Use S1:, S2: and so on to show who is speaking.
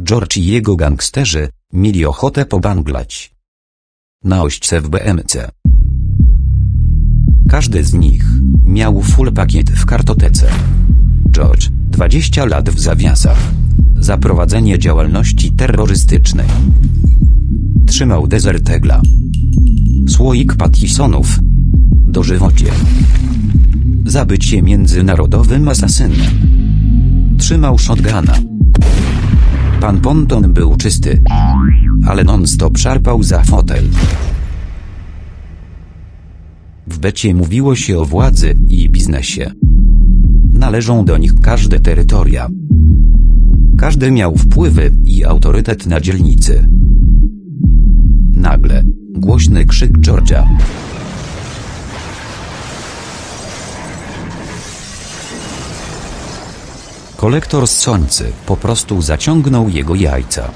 S1: George i jego gangsterzy mieli ochotę pobanglać. Na ośce w BMC. Każdy z nich miał full pakiet w kartotece. George, 20 lat w zawiasach. Za prowadzenie działalności terrorystycznej. Trzymał dezertegla. Słoik Pattisonów. Dożywocie. Za bycie międzynarodowym asasynem. Trzymał shotguna. Pan Ponton był czysty. Ale non-stop szarpał za fotel. W becie mówiło się o władzy i biznesie. Należą do nich każde terytoria. Każdy miał wpływy i autorytet na dzielnicy. Nagle, głośny krzyk George'a. Kolektor słońcy po prostu zaciągnął jego jajca.